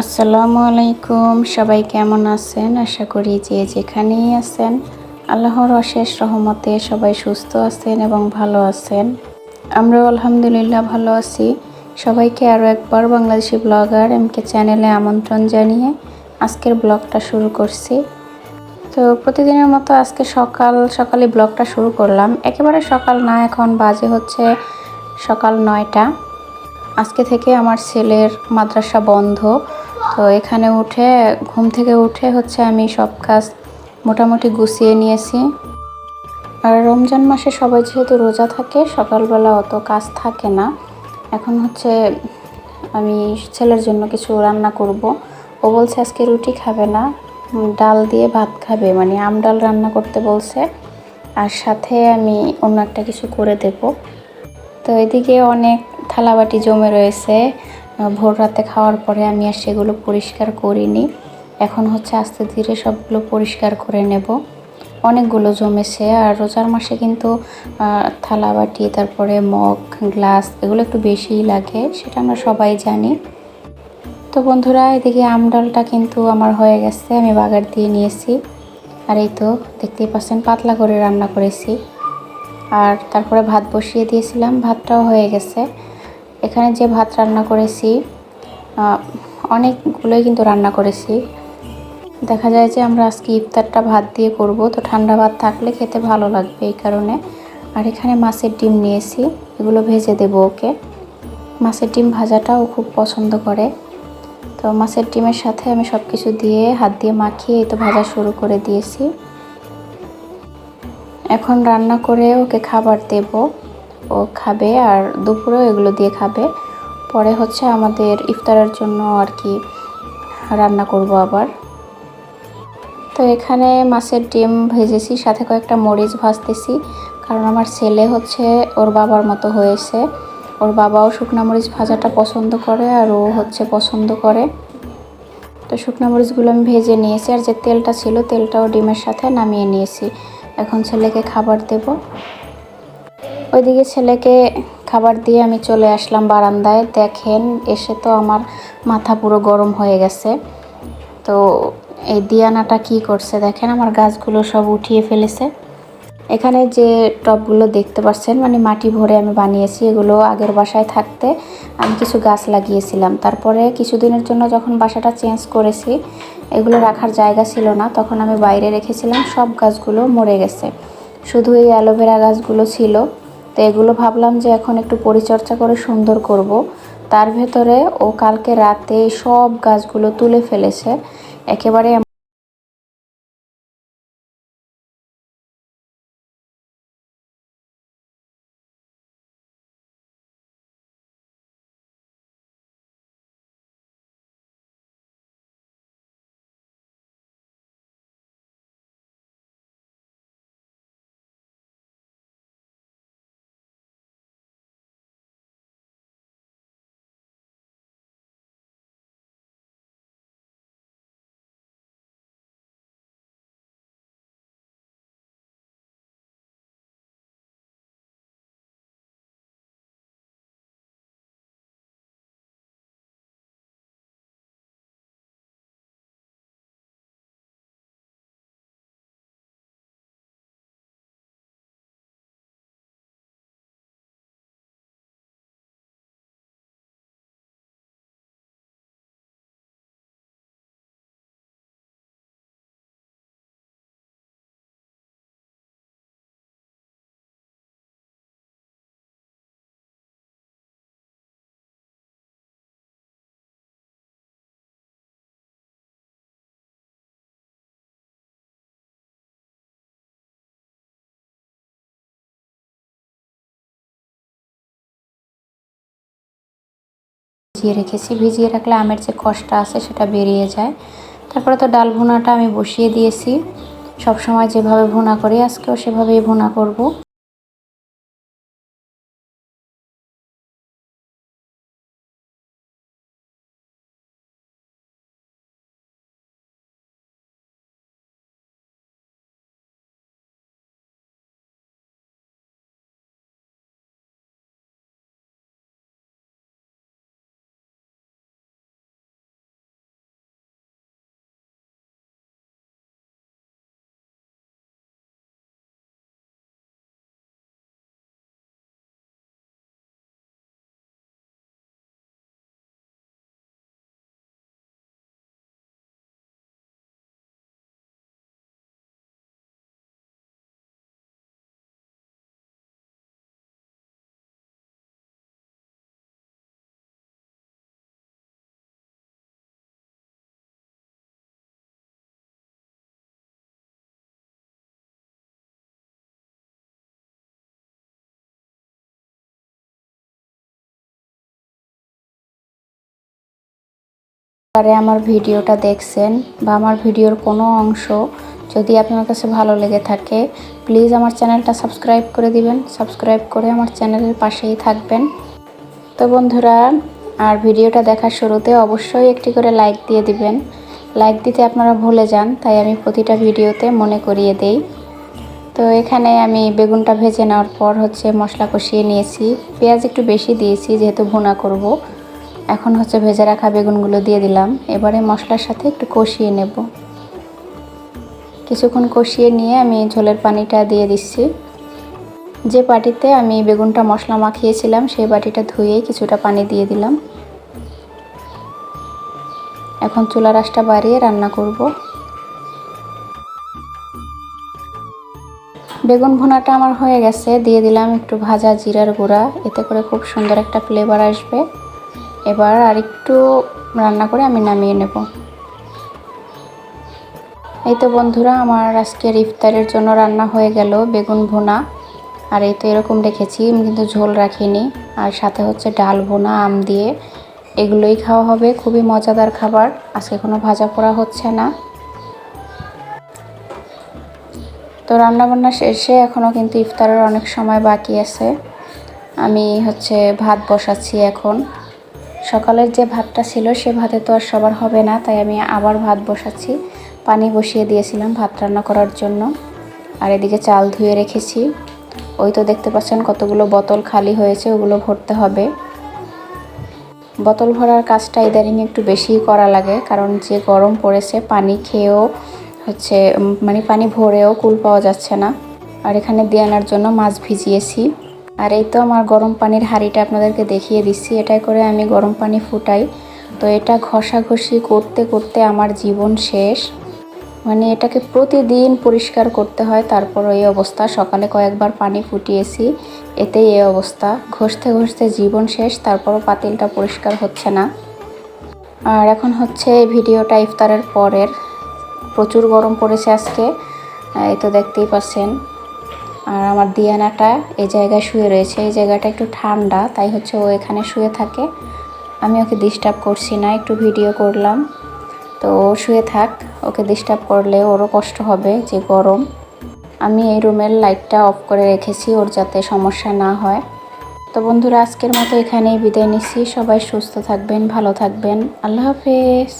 আসসালামু আলাইকুম, সবাই কেমন আছেন? আশা করি যে যেখানেই আছেন, আল্লাহর অশেষ রহমতে সবাই সুস্থ আছেন এবং ভালো আছেন। আমরাও আলহামদুলিল্লাহ ভালো আছি। সবাইকে আরও একবার বাংলাদেশি ব্লগার এমকে চ্যানেলে আমন্ত্রণ জানিয়ে আজকের ব্লগটা শুরু করছি। তো প্রতিদিনের মতো আজকে সকাল, সকালে ব্লগটা শুরু করলাম। একেবারে সকাল না, এখন বাজে হচ্ছে সকাল নয়টা। আজকে থেকে আমার ছেলের মাদ্রাসা বন্ধ। তো এখানে উঠে, ঘুম থেকে উঠে হচ্ছে আমি সব কাজ মোটামুটি গুছিয়ে নিয়েছি। আর রমজান মাসে সবাই যেহেতু রোজা থাকে, সকালবেলা অত কাজ থাকে না। এখন হচ্ছে আমি ছেলের জন্য কিছু রান্না করব। ও বলছে, আজকে রুটি খাবে না, ডাল দিয়ে ভাত খাবে। মানে আম ডাল রান্না করতে বলছে। আর সাথে আমি অন্য একটা কিছু করে দেব। তো এদিকে অনেক থালাবাটি জমে রয়েছে। ভোর রাতে খাওয়ার পরে আমি আর সেগুলো পরিষ্কার করিনি। এখন হচ্ছে আস্তে ধীরে সবগুলো পরিষ্কার করে নেব। অনেকগুলো জমেছে আর রোজার মাসে কিন্তু থালাবাটি তারপরে মগ, গ্লাস এগুলো একটু বেশিই লাগে, সেটা আমরা সবাই জানি। তো বন্ধুরা, এদিকে আম ডালটা কিন্তু আমার হয়ে গেছে, আমি বাগার দিয়ে নিয়েছি। আর এই তো দেখতেই পাচ্ছেন পাতলা করে রান্না করেছি। আর তারপরে ভাত বসিয়ে দিয়েছিলাম, ভাতটাও হয়ে গেছে। এখানে যে ভাত রান্না করেছি অনেকগুলোই কিন্তু রান্না করেছি। দেখা যায় যে আমরা আজকে ইফতারটা ভাত দিয়ে করব, তো ঠান্ডা ভাত থাকলে খেতে ভালো লাগবে এই কারণে। আর এখানে মাছের ডিম নিয়েছি, এগুলো ভেজে দেবো ওকে। মাছের ডিম ভাজাটাও খুব পছন্দ করে। তো মাছের ডিমের সাথে আমি সব কিছু দিয়ে, হাত দিয়ে মাখিয়ে এই তো ভাজা শুরু করে দিয়েছি। এখন রান্না করে ওকে খাবার দেব। ও খাবে আর দুপুরেও এগুলো দিয়ে খাবে। পরে হচ্ছে আমাদের ইফতারের জন্য আর কি রান্না করব আবার। তো এখানে মাছের ডিম ভেজেছি, সাথে কয়েকটা মরিচ ভাজতেছি। কারণ আমার ছেলে হচ্ছে ওর বাবার মতো হয়েছে। ওর বাবাও শুকনো মরিচ ভাজাটা পছন্দ করে আর ও হচ্ছে পছন্দ করে। তো শুকনো মরিচগুলো আমি ভেজে নিয়েছি আর যে তেলটা ছিল, তেলটাও ডিমের সাথে নামিয়ে নিয়েছি। এখন ছেলেকে খাবার দেব। ওইদিকে ছেলেকে খাবার দিয়ে আমি চলে আসলাম বারান্দায়। দেখেন, এসে তো আমার মাথা পুরো গরম হয়ে গেছে। তো এই দিয়ানাটা কি করছে দেখেন, আমার গাছগুলো সব উঠিয়ে ফেলেছে। এখানে যে টবগুলো দেখতে পাচ্ছেন মানে মাটি ভরে আমি বানিয়েছি, এগুলো আগের বাসায় থাকতে আমি কিছু গাছ লাগিয়েছিলাম। তারপরে কিছুদিনের জন্য যখন বাসাটা চেঞ্জ করেছি, এগুলো রাখার জায়গা ছিল না, তখন আমি বাইরে রেখেছিলাম, সব গাছগুলো মরে গেছে। শুধু এই অ্যালোভেরা গাছগুলো ছিল। তো এগুলো ভাবলাম যে এখন একটু পরিচর্যা করে সুন্দর করব। তার ভেতরে ও কালকে রাতে সব গাছগুলো তুলে ফেলেছে। একেবারে ভিজিয়ে রেখেছি। ভিজিয়ে রাখলে আমের যে কষটা আছে সেটা বেরিয়ে যায়। তারপরে তো ডাল ভুনাটা আমি বসিয়ে দিয়েছি। সব সময় যেভাবে ভুনা করি, আজকেও সেভাবেই ভুনা করব। পরে আমার ভিডিওটা দেখছেন বা আমার ভিডিওর কোনো অংশ যদি আপনার কাছে ভালো লেগে থাকে প্লিজ আমার চ্যানেলটা সাবস্ক্রাইব করে দিবেন। সাবস্ক্রাইব করে আমার চ্যানেলের পাশেই থাকবেন। তো বন্ধুরা, আর ভিডিওটা দেখার শুরুতে অবশ্যই একটি করে লাইক দিয়ে দিবেন। লাইক দিতে আপনারা ভুলে যান, তাই আমি প্রতিটা ভিডিওতে মনে করিয়ে দেই। তো এখানে আমি বেগুনটা ভেজে নেওয়ার পর হচ্ছে মশলা কষিয়ে নিয়েছি। পেঁয়াজ একটু বেশি দিয়েছি, যেহেতু ভুনা করব। এখন হচ্ছে ভেজে রাখা বেগুনগুলো দিয়ে দিলাম। এবারে মশলার সাথে একটু কষিয়ে নেব। কিছুক্ষণ কষিয়ে নিয়ে আমি ঝোলের পানিটা দিয়ে দিচ্ছি। যে বাটিতে আমি বেগুনটা মশলা মাখিয়েছিলাম, সেই বাটিটা ধুয়ে কিছুটা পানি দিয়ে দিলাম। এখন চুলা রাসটা বাড়িয়ে রান্না করব। বেগুন ভুনাটা আমার হয়ে গেছে। দিয়ে দিলাম একটু ভাজা জিরার গুঁড়া। এতে করে খুব সুন্দর একটা ফ্লেভার আসবে। এবার আর একটু রান্না করে আমি নামিয়ে নেব। এই তো বন্ধুরা, আমার আজকের ইফতারের জন্য রান্না হয়ে গেল বেগুন ভুনা। আর এই তো এরকম রেখেছি কিন্তু ঝোল রাখিনি। আর সাথে হচ্ছে ডাল ভুনা, আম দিয়ে। এগুলোই খাওয়া হবে, খুবই মজাদার খাবার। আজকে কোনো ভাজা পোড়া হচ্ছে না। তো রান্নাবান্না শেষে এখনও কিন্তু ইফতারের অনেক সময় বাকি আছে। আমি হচ্ছে ভাত বসাচ্ছি এখন। সকালের যে ভাতটা ছিল সে ভাতে তো আর সবার হবে না, তাই আমি আবার ভাত বসাচ্ছি। পানি বসিয়ে দিয়েছিলাম ভাত রান্না করার জন্য। আর এদিকে চাল ধুয়ে রেখেছি। ওই তো দেখতে পাচ্ছেন কতগুলো বোতল খালি হয়েছে, ওগুলো ভরতে হবে। বোতল ভরার কাজটা ইদারিং একটু বেশিই করা লাগে, কারণ যে গরম পড়েছে, পানি খেয়েও হচ্ছে মানে পানি ভরেও কুল পাওয়া যাচ্ছে না। আর এখানে দিয়ে আনার জন্য মাছ ভিজিয়েছি। আর এই তো আমার গরম পানির হাঁড়িটা আপনাদেরকে দেখিয়ে দিচ্ছি। এটাই করে আমি গরম পানি ফুটাই। তো এটা ঘষাঘষি করতে করতে আমার জীবন শেষ। মানে এটাকে প্রতিদিন পরিষ্কার করতে হয়, তারপর এই অবস্থা। সকালে কয়েকবার পানি ফুটিয়েছি, এতেই এই অবস্থা। ঘষতে ঘষতে জীবন শেষ, তারপরও পাতিলটা পরিষ্কার হচ্ছে না। আর এখন হচ্ছে এই ভিডিওটা ইফতারের পরের। প্রচুর গরম পড়েছে আজকে। এই তো দেখতেই পাচ্ছেন। আর আমার দিয়ানাটা এই জায়গায় শুয়ে রয়েছে। এই জায়গাটা একটু ঠান্ডা, তাই হচ্ছে ও এখানে শুয়ে থাকে। আমি ওকে ডিস্টার্ব করছি না, একটু ভিডিও করলাম। তো ও শুয়ে থাক, ওকে ডিস্টার্ব করলে ওরও কষ্ট হবে যে গরম। আমি এই রুমের লাইটটা অফ করে রেখেছি, ওর যাতে সমস্যা না হয়। তো বন্ধুরা, আজকের মতো এখানেই বিদায় নিচ্ছি। সবাই সুস্থ থাকবেন, ভালো থাকবেন। আল্লাহ হাফেজ।